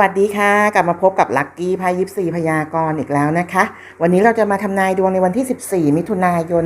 วัสดีค่ะ กลับมาพบกับลัคกี้พายิปซีพยากรณ์อีกแล้วนะคะ วันนี้เราจะมาทำนายดวงในวันที่ 14 มิถุนายน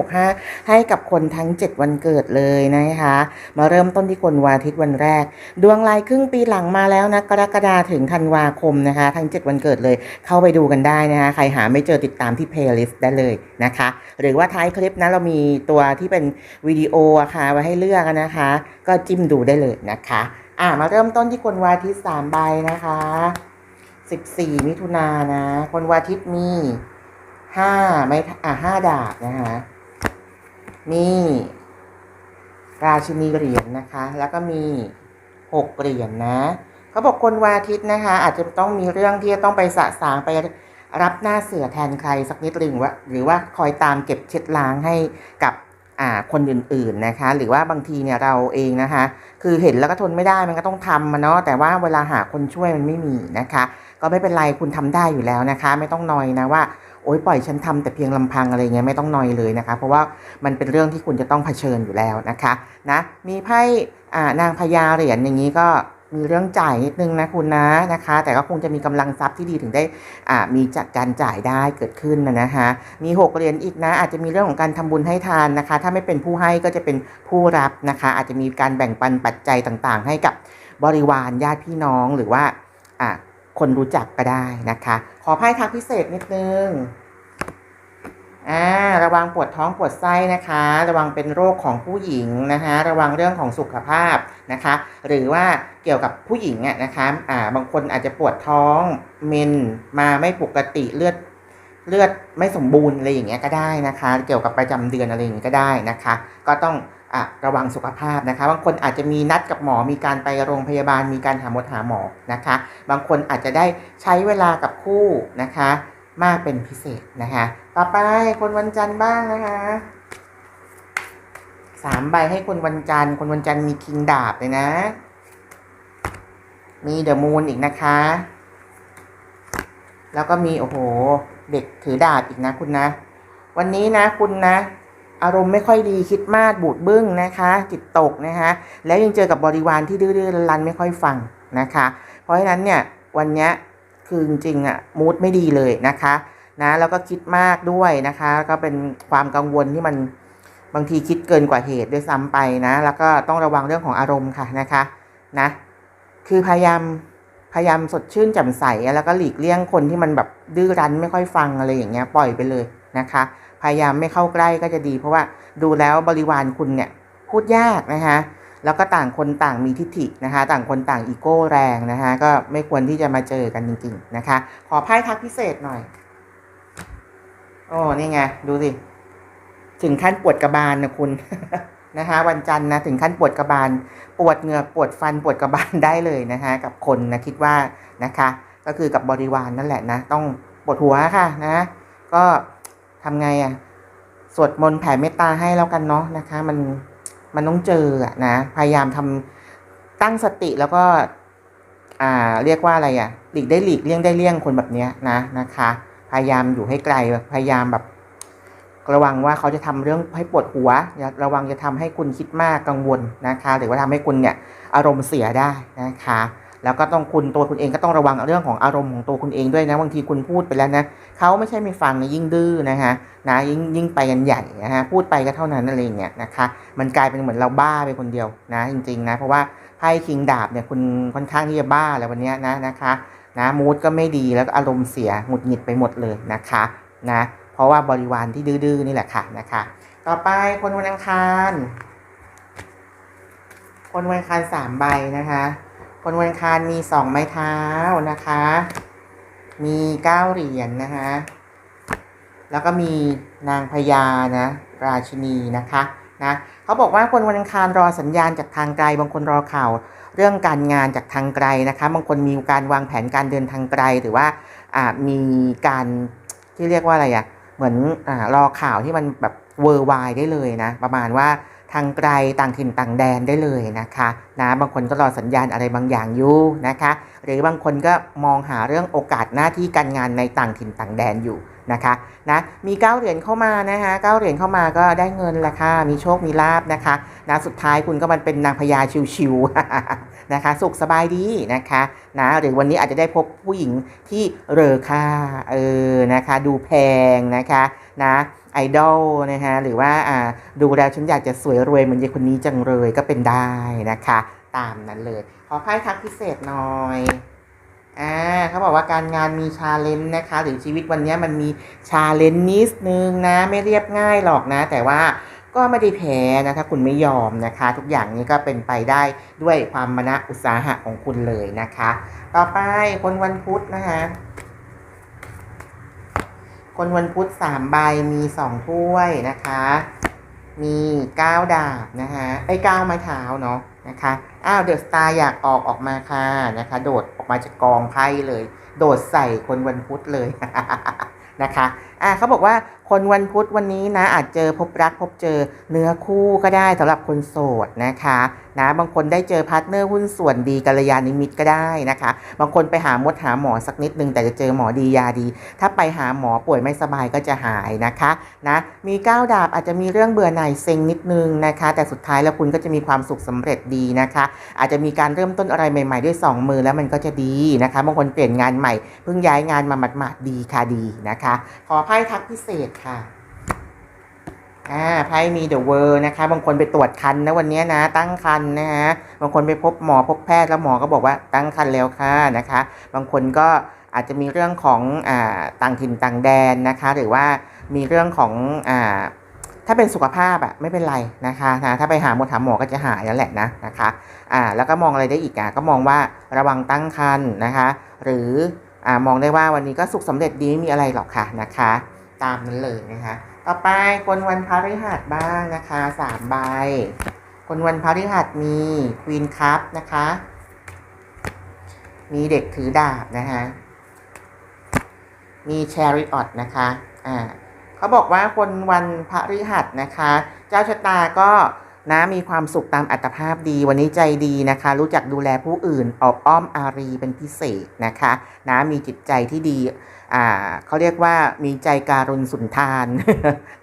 2565 ให้กับคนทั้ง 7 วันเกิดเลยนะคะ มาเริ่มต้นที่คนวันอาทิตย์วันแรก ดวงลายครึ่งปีหลังมาแล้วนะกรกฎาถึงธันวาคมนะคะ ทั้ง 7 วันเกิดเลย เข้าไปดูกันได้นะคะ ใครหาไม่เจอติดตามที่เพลย์ลิสต์ได้เลยนะคะ หรือว่าท้ายคลิปนะเรามีตัวที่เป็นวิดีโออะค่ะไว้ให้เลือกนะคะ ก็จิ้มดูได้เลยนะคะ อะมาเริ่มต้นที่คนวาทิตสามใบนะคะสิบสี่มิถุนานะ คนวาทิตมีห้าไม่อะห้าดาบนะคะมีราชินีเหรียญนะคะ แล้วก็มีหกเหรียญนะเขาบอกคนวาทิตนะคะ อาจจะต้องมีเรื่องที่จะต้องไปสะสางไปรับหน้าเสือแทนใครสักนิดหนึ่งว่าหรือว่าคอยตามเก็บเช็ดล้างให้กับ คนอื่นๆนะคะ หรือว่าบางทีเนี่ยเราเองนะคะ คือเห็นแล้วก็ทนไม่ได้มันก็ต้องทำมาเนาะแต่ว่าเวลาหาคนช่วยมันไม่มีนะคะ ก็ไม่เป็นไรคุณทำได้อยู่แล้วนะคะ ไม่ต้องนอยนะว่าโอ๊ยปล่อยฉันทำแต่เพียงลำพังอะไรเงี้ยไม่ต้องนอยเลยนะคะ เพราะว่ามันเป็นเรื่องที่คุณจะต้องเผชิญอยู่แล้วนะคะนะมีไพ่อ่านางพญาเหรียญอย่างนี้ก็ มีเรื่องจ่ายนิดนึงนะคุณนะนะคะ แต่ก็คงจะมีกำลังทรัพย์ที่ดีถึงได้อ่ามีจัดการจ่ายได้เกิดขึ้นนะนะคะ มีหกเหรียญอีกนะ อาจจะมีเรื่องของการทำบุญให้ทานนะคะ ถ้าไม่เป็นผู้ให้ก็จะเป็นผู้รับนะคะ อาจจะมีการแบ่งปันปัจจัยต่างๆ ให้กับบริวารญาติพี่น้องหรือว่าอ่าคนรู้จักก็ได้นะคะ ขอไพ่ทักพิเศษนิดนึง อ่าระวังปวดท้องปวดไส้นะคะ ระวังเป็นโรคของผู้หญิงนะคะ ระวังเรื่องของสุขภาพนะคะ หรือว่าเกี่ยวกับผู้หญิงอะนะคะอ่าบางคนอาจจะปวดท้องเมนมาไม่ปกติเลือดเลือดไม่สมบูรณ์อะไรอย่างเงี้ยก็ได้นะคะ เกี่ยวกับประจำเดือนอะไรอย่างเงี้ยก็ได้นะคะ ก็ต้องอะระวังสุขภาพนะคะบางคนอาจจะมีนัดกับหมอมีการไปโรงพยาบาลมีการหาหมดหาหมอนะคะ บางคนอาจจะได้ใช้เวลากับคู่นะคะ มากเป็นพิเศษนะคะ ต่อไปคนวันจันทร์บ้างนะคะสามใบให้คนวันจันทร์คนวันจันทร์มีคิงดาบเลยนะ มีเดอะมูนอีกนะคะ แล้วก็มีโอ้โห เด็กถือดาบอีกนะคุณนะ วันนี้นะคุณนะ อารมณ์ไม่ค่อยดีคิดมากบูดบึ้งนะคะ จิตตกนะคะ แล้วยังเจอกับบริวารที่ดื้อๆรันไม่ค่อยฟังนะคะ เพราะฉะนั้นเนี่ยวันเนี้ย คือจริงๆอะมูดไม่ดีเลยนะคะนะแล้วก็คิดมากด้วยนะคะก็เป็นความกังวลที่มันบางทีคิดเกินกว่าเหตุด้วยซ้ำไปนะ แล้วก็ต้องระวังเรื่องของอารมณ์ค่ะนะคะนะคือพยายามพยายามสดชื่นแจ่มใสแล้วก็หลีกเลี่ยงคนที่มันแบบดื้อรั้นไม่ค่อยฟังอะไรอย่างเงี้ยปล่อยไปเลยนะคะ พยายามไม่เข้าใกล้ก็จะดี เพราะว่าดูแล้วบริวารคุณเนี่ยพูดยากนะคะ แล้วก็ต่างคนต่างมีทิฐินะคะ ต่างคนต่างอีโก้แรงนะคะ ก็ไม่ควรที่จะมาเจอกันจริง ๆ นะคะ ขอไพ่ทักพิเศษหน่อย โอ้นี่ไง ดูสิ ถึงขั้นปวดกระบาลนะคุณนะคะ วันจันทร์นะถึงขั้นปวดกระบาล ปวดเหงือกปวดฟันปวดกระบาลได้เลยนะคะ กับคนนะคิดว่านะคะ ก็คือกับบริวารนนั่นแหละนะ ต้องปวดหัวค่ะนะ ก็ทำไงอะ่ะสวดมนต์แผ่เมตตาให้แล้วกันเนาะนะคะ มัน มันต้องเจออะนะ พยายามทำตั้งสติแล้วก็ อ่า เรียกว่าอะไรอะ่ะหลีกได้หลีกเลี่ยงได้เลี่ยงคนแบบเนี้ยนะนะคะ พยายามอยู่ให้ไกลพยายามแบบระวังว่าเขาจะทำเรื่องให้ปวดหัวอย่าระวังจะทำให้คุณคิดมากกังวลนะคะ หรือว่าทำให้คุณเนี่ยอารมณ์เสียได้นะคะ แล้วก็ต้องคุณตัวคุณเองก็ต้องระวังเรื่องของอารมณ์ของตัวคุณเองด้วยนะบางทีคุณพูดไปแล้วนะเขาไม่ใช่ไม่ฟังนะยิ่งดื้อนะคะนะยิ่งยิ่งไปกันใหญ่นะฮะพูดไปก็เท่านั้นอะไรองเงี้ยนะคะมันกลายเป็นเหมือนเราบ้าไปคนเดียวนะจริงๆนะเพราะว่าไพ่คิงดาบเนี่ยคุณค่อนข้างที่จะบ้าแล้ววันนี้นะนะคะนะมูดก็ไม่ดีแล้วก็อารมณ์เสียหงุดหงิดไปหมดเลยนะคะนะเพราะว่าบริวารที่ดื้อๆนี่แหละค่ะนะคะ ต่อไปคนวันอังคาร คนวันอังคารสามใบนะคะ คนวันคารมีสองไม้เท้านะคะ มีเก้าเหรียญนนะคะ แล้วก็มีนางพญานะ ราชินีนะคะนะเขาบอกว่าคนวันอังคารรอสัญญาณจากทางไกล บางคนรอข่าวเรื่องการงานจากทางไกลนะคะ บางคนมีการวางแผนการเดินทางไกลหรือว่าอ่ามีการที่เรียกว่าอะไรอะ่ะเหมือนอ่ารอข่าวที่มันแบบเวอร์ไวได้เลยนะ ประมาณว่า ทางไกลต่างถิ่นต่างแดนได้เลยนะคะนะบางคนก็รอสัญญาณอะไรบางอย่างอยู่นะคะ หรือบางคนก็มองหาเรื่องโอกาสหน้าที่การงานในต่างถิ่นต่างแดนอยู่นะคะนะมีเก้าเหรียญเข้ามานะคะเก้าเหรียญเข้ามาก็ได้เงินละค่ะมีโชคมีลาบนะคะนะสุดท้ายคุณก็มันเป็นนางพญาชิวๆนะคะ สุขสบายดีนะคะนะหรือวันนี้อาจจะได้พบผู้หญิงที่เรอค่าเออนะคะ ดูแพงนะคะนะ ไอดอลนะคะหรือว่าอ่าดูแล้วฉันอยากจะสวยรวยเหมือนยายคนนี้จังเลยก็เป็นได้นะคะ ตามนั้นเลย ขอไพ่ทักพิเศษหน่อยอ่าเขาบอกว่าการงานมีชาเลนจ์นะคะ หรือชีวิตวันนี้มันมีชาเลนจ์นิดนึงนะ ไม่เรียบง่ายหรอกนะ แต่ว่าก็ไม่ได้แพ้นะถ้าคุณไม่ยอมนะคะ ทุกอย่างนี้ก็เป็นไปได้ด้วยความมณะอุตสาหะของคุณเลยนะคะ ต่อไปคนวันพุธนะคะ คนวันพุธสามใบมีสองถ้วยนะคะ มีเก้าดาบนะคะไอ้เก้าไม้เท้าเนาะนะคะอ้าวเดอะสตาร์อยากออกออกมาค่ะนะคะ โดดออกมาจากกองไพ่เลย โดดใส่คนวันพุธเลยนะคะ อ่าเขาบอกว่าคนวันพุธวันนี้นะ อาจเจอพบรักพบเจอเนื้อคู่ก็ได้สำหรับคนโสดนะคะนะบางคนได้เจอพาร์ทเนอร์หุ้นส่วนดีกัลยาณมิตรก็ได้นะคะ บางคนไปหามดหาหมอสักนิดนึงแต่จะเจอหมอดียาดี ถ้าไปหาหมอป่วยไม่สบายก็จะหายนะคะนะมีก้าวดาบอาจจะมีเรื่องเบื่อหน่ายเซ็งนิดนึงนะคะ แต่สุดท้ายแล้วคุณก็จะมีความสุขสำเร็จดีนะคะ อาจจะมีการเริ่มต้นอะไรใหม่ ๆ ด้วย 2 มือแล้วมันก็จะดีนะคะบางคนเปลี่ยนงานใหม่เพิ่งย้ายงานมาหมาดๆดีค่ะดีนะคะขอไพ่ทักพิเศษค่ะ อ่า ไพ่มีเดอะเวอร์นะคะ บางคนไปตรวจคันนะวันนี้นะ ตั้งคันนะฮะ บางคนไปพบหมอพบแพทย์แล้วหมอก็บอกว่าตั้งคันแล้วค่ะนะคะ บางคนก็อาจจะมีเรื่องของอ่าต่างถิ่นต่างแดนนะคะ หรือว่ามีเรื่องของอ่าถ้าเป็นสุขภาพอะไม่เป็นไรนะคะนะถ้าไปหาหมอถามหมอก็จะหายแล้วแหละนะนะคะอ่าแล้วก็มองอะไรได้อีกอะก็มองว่าระวังตั้งครรภ์นะคะ หรือ อ่ามองได้ว่าวันนี้ก็สุขสำเร็จดีไม่มีอะไรหรอกค่ะนะคะ ตามนั้นเลยนะคะ ต่อไปคนวันพฤหัสบ้างนะคะสามใบคนวันพฤหัสมีควีนคัพนะคะ มีเด็กถือดาบนะคะมีแชริออตนะคะอ่าเขาบอกว่าคนวันพฤหัสนะคะ เจ้าชะตาก็ นะมีความสุขตามอัตภาพดีวันนี้ใจดีนะคะ รู้จักดูแลผู้อื่นออกอ้อมอารีเป็นพิเศษนะคะนะมีจิตใจที่ดีอ่าเขาเรียกว่ามีใจการุณสุนทาน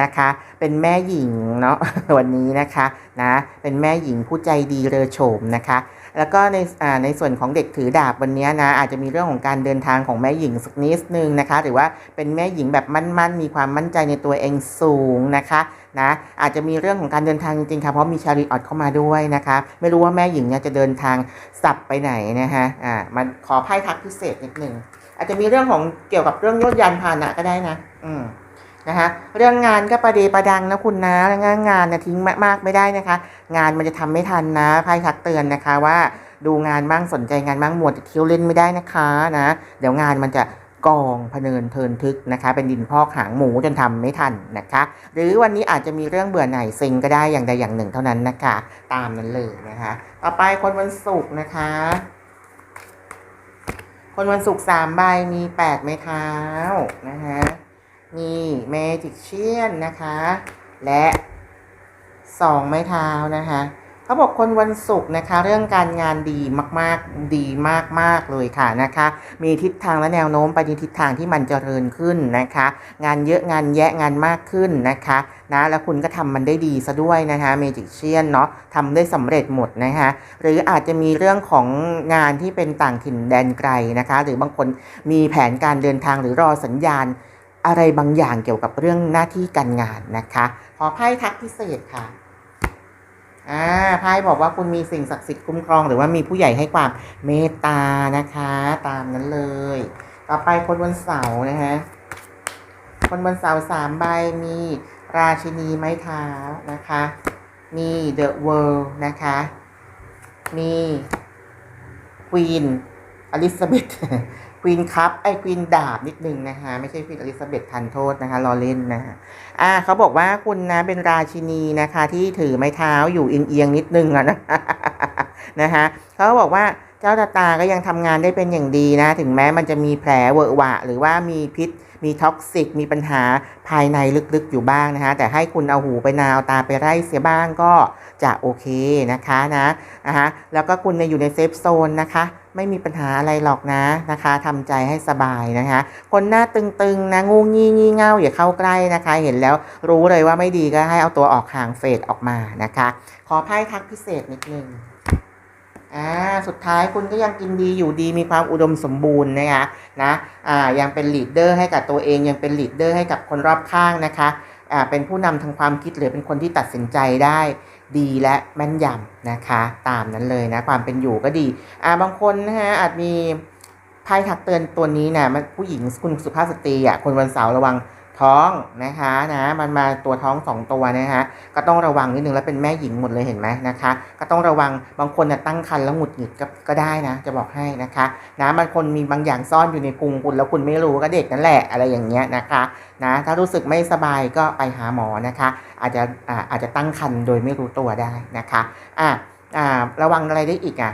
นะคะ เป็นแม่หญิงเนาะวันนี้นะคะนะเป็นแม่หญิงผู้ใจดีเรือโฉมนะคะแล้วก็ในอ่าในส่วนของเด็กถือดาบวันนี้นะอาจจะมีเรื่องของการเดินทางของแม่หญิงสักนิดนึงนะคะ หรือว่าเป็นแม่หญิงแบบมั่นๆ มีความมั่นใจในตัวเองสูงนะคะ นะอาจจะมีเรื่องของการเดินทางจริงๆค่ะเพราะมีชาริออตเข้ามาด้วยนะคะไม่รู้ว่าแม่หญิงเนี่ยจะเดินทางสับไปไหนนะคะอ่ามันขอไพ่ทักพิเศษนิดหนึ่งอาจจะมีเรื่องของเกี่ยวกับเรื่องยศยานพาหนะก็ได้นะ อืมนะคะเรื่องงานก็ประเดประดังนะคุณนะงานงานนะทิ้งมากๆไม่ได้นะคะ งานมันจะทำไม่ทันนะไพ่ทักเตือนนะคะว่าดูงานบ้างสนใจงานบ้างหมวดเที่ยวเล่นไม่ได้นะคะนะ เดี๋ยวงานมันจะ กองพเนินเทินทึกนะคะ เป็นดินพอกหางหมูจนทำไม่ทันนะคะ หรือวันนี้อาจจะมีเรื่องเบื่อหน่ายเซ็งก็ได้อย่างใดอย่างหนึ่งเท่านั้นนะคะ ตามนั้นเลยนะคะ ต่อไปคนวันศุกร์นะคะ คนวันศุกร์สามใบมีแปดไม้เท้านะคะมีเมจิกเชียนนะคะ และสองไม้เท้านะคะ เขาบอกคนวันศุกร์นะคะ เรื่องการงานดีมากๆดีมากๆเลยค่ะนะคะ มีทิศทางและแนวโน้มไปในทิศทางที่มันเจริญขึ้นนะคะ งานเยอะงานแยะงานมากขึ้นนะคะนะแล้วคุณก็ทำมันได้ดีซะด้วยนะคะเมจิกเชียนเนาะทำได้สำเร็จหมดนะคะหรืออาจจะมีเรื่องของงานที่เป็นต่างถิ่นแดนไกลนะคะ หรือบางคนมีแผนการเดินทางหรือรอสัญญาณ อะไรบางอย่างเกี่ยวกับเรื่องหน้าที่การงานนะคะ ขอไพ่ทักพิเศษค่ะ อ่าไพ่บอกว่าคุณมีสิ่งศักดิ์สิทธิ์คุ้มครอง หรือว่ามีผู้ใหญ่ให้ความเมตตานะคะ ตามนั้นเลย ต่อไปคนวันเสาร์นะฮะคนวันเสาร์สามใบมีราชินีไม้เท้านะคะ มีเดอะเวิลด์นะคะ มีควีนอลิซาเบธ ควีนคัพไอ้ควีนดาบนิดนึงนะคะไม่ใช่ควีนอลิซาเบธทันโทษนะคะรอเล่นนะคะอ่าเขาบอกว่าคุณนะเป็นราชินีนะคะ ที่ถือไม้เท้าอยู่เอียงๆนิดนึงอะนะนะคะเขาบอกว่าเจ้าตาตาก็ยังทำงานได้เป็นอย่างดีนะ ถึงแม้มันจะมีแผลเวอะหวะ หรือว่ามีพิษ มีท็อกซิก มีปัญหาภายในลึกๆอยู่บ้างนะคะ แต่ให้คุณเอาหูไปนาเอาตาไปไล่เสียบ้างก็จะโอเคนะคะนะนะคะแล้วก็คุณเนี่ยอยู่ในเซฟโซนนะคะ ไม่มีปัญหาอะไรหรอกนะนะคะทำใจให้สบายนะคะ คนหน้าตึงๆนะงูงี้งี่เง่าอย่าเข้าใกล้นะคะ เห็นแล้วรู้เลยว่าไม่ดีก็ให้เอาตัวออกห่างเฟดออกมานะคะ ขอไพ่ทักพิเศษนิดนึงอ่าสุดท้ายคุณก็ยังกินดีอยู่ดีมีความอุดมสมบูรณ์นะคะนะอ่ายังเป็นลีดเดอร์ให้กับตัวเองยังเป็นลีดเดอร์ให้กับคนรอบข้างนะคะ เป็นผู้นำทางความคิดหรือเป็นคนที่ตัดสินใจได้ดีและแม่นยำนะคะ ตามนั้นเลยนะความเป็นอยู่ก็ดีอ่าบางคนนะฮะอาจมีไพ่ถักเตือนตัวนี้นะผู้หญิงคุณสุภาพสตรีอะคนวันเสาร์ระวัง ท้องนะคะนะมันมาตัวท้องสองตัวนะคะก็ต้องระวังนิดนึงแล้วเป็นแม่หญิงหมดเลยเห็นไหมนะคะ ก็ต้องระวังบางคนน่ะตั้งครรภ์แล้วหงุดหงิดก็ก็ได้นะ จะบอกให้นะคะนะบางคนมีบางอย่างซ่อนอยู่ในพุงคุณแล้วคุณไม่รู้ก็เด็กนั่นแหละอะไรอย่างเงี้ยนะคะนะถ้ารู้สึกไม่สบายก็ไปหาหมอนะคะ อาจจะอาอาจจะตั้งครรภ์โดยไม่รู้ตัวได้นะคะอ่าอ่าระวังอะไรได้อีกอะ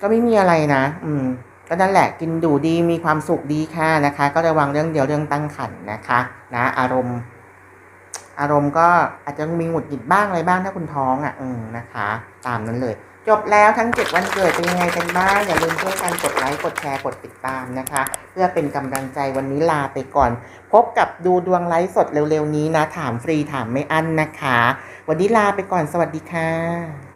ก็ไม่มีอะไรนะ อืม ก็นั่นแหละกินดูดีมีความสุขดีค่ะนะคะ ก็ระวังเรื่องเดียวเรื่องตั้งครรภ์นะคะนะอารมณ์ อารมณ์ก็อาจจะมีหงุดหงิดบ้างอะไรบ้างถ้าคุณท้องอะอืมนะคะ ตามนั้นเลย จบแล้วทั้ง7วันเกิดเป็นยังไงกันบ้างอย่าลืมช่วยกันกดไลค์กดแชร์กดติดตามนะคะ เพื่อเป็นกำลังใจวันนี้ลาไปก่อน พบกับดูดวงไลฟ์สดเร็วๆนี้นะ ถามฟรีถามไม่อั้นนะคะ วันนี้ลาไปก่อนสวัสดีค่ะ